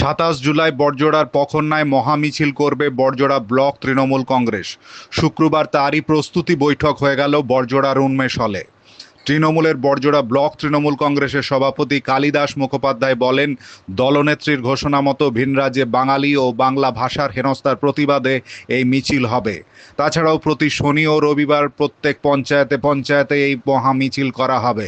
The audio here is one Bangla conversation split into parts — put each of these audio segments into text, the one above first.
সাতাশ জুলাই বড়জোড়ার পখন্নায় মহামিছিল করবে বড়জোড়া ব্লক তৃণমূল কংগ্রেস। শুক্রবার তারই প্রস্তুতি বৈঠক হয়ে গেল বড়জোড়ার উন্মেষ হলে তৃণমূলের বড়জোড়া ব্লক তৃণমূল কংগ্রেসের সভাপতি কালিদাস মুখোপাধ্যায় বলেন, দলনেত্রীর ঘোষণা মতো ভিনরাজ্যে বাঙালি ও বাংলা ভাষার হেনস্থার প্রতিবাদে এই মিছিল হবে। তাছাড়াও প্রতি শনি ও রবিবার প্রত্যেক পঞ্চায়েতে পঞ্চায়েতে এই মহামিছিল করা হবে।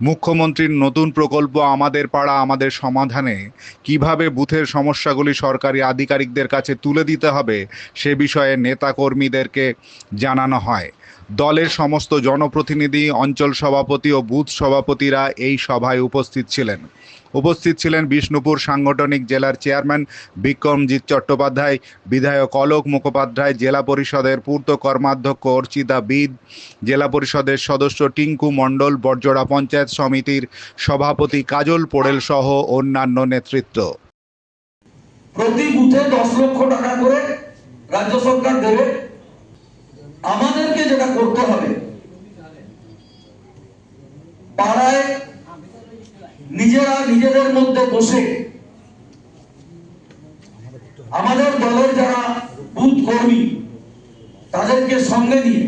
মুখ্যমন্ত্রীর নতুন প্রকল্প আমাদের পাড়া, আমাদের সমাধানে কীভাবে বুথের সমস্যাগুলি সরকারি আধিকারিকদের কাছে তুলে দিতে হবে সে বিষয়ে নেতাকর্মীদেরকে জানানো হয়। দলের সমস্ত জনপ্রতিনিধি, অঞ্চল সভাপতি ও বুথ সভাপতিরা এই সভায় উপস্থিত ছিলেন। উপস্থিত ছিলেন বিষ্ণুপুর সাংগঠনিক জেলার চেয়ারম্যান বিক্রমজিৎ চট্টোপাধ্যায়, বিধায়ক অলোক মুখোপাধ্যায়, জেলা পরিষদের পূর্ত কর্মাধ্যক্ষ অর্চিতা বিদ, জেলা পরিষদের সদস্য টিঙ্কু মণ্ডল বরজোড়া পঞ্চায়েত সমিতির সভাপতি কাজল পোড়েল সহ অন্যান্য নেতৃত্ব। প্রতি বুথে দশ লক্ষ টাকা করে রাজ্য সরকার দেবে। আমাদেরকে যেটা করতে হবে। পাড়ায় নিজেরা নিজেদের মধ্যে বসে আমাদের দলের যারা বুথ কর্মী, তাদেরকে সঙ্গে নিয়ে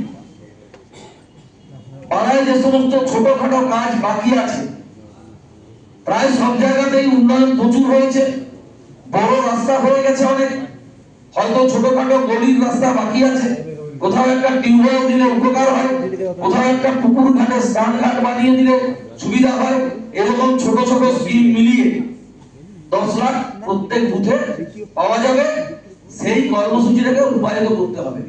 পাড়ায় যে সমস্ত ছোটখাটো কাজ বাকি আছে, প্রায় সব জায়গাতেই উন্নয়ন প্রচুর হয়েছে। বড় রাস্তা হয়ে গেছে অনেক। হয়তো ছোটখাটো গলির রাস্তা বাকি আছে। কোথাও একটা টিউবওয়েল দিলে উপকার হয়, কোথাও একটা পুকুর ঘাটে স্নান ঘাট বানিয়ে দিলে সুবিধা হয়, এরকম ছোট ছোট স্কিম মিলিয়ে দশ লাখ প্রত্যেক বুথে পাওয়া যাবে। সেই কর্মসূচিটাকে রূপায়িত করতে হবে।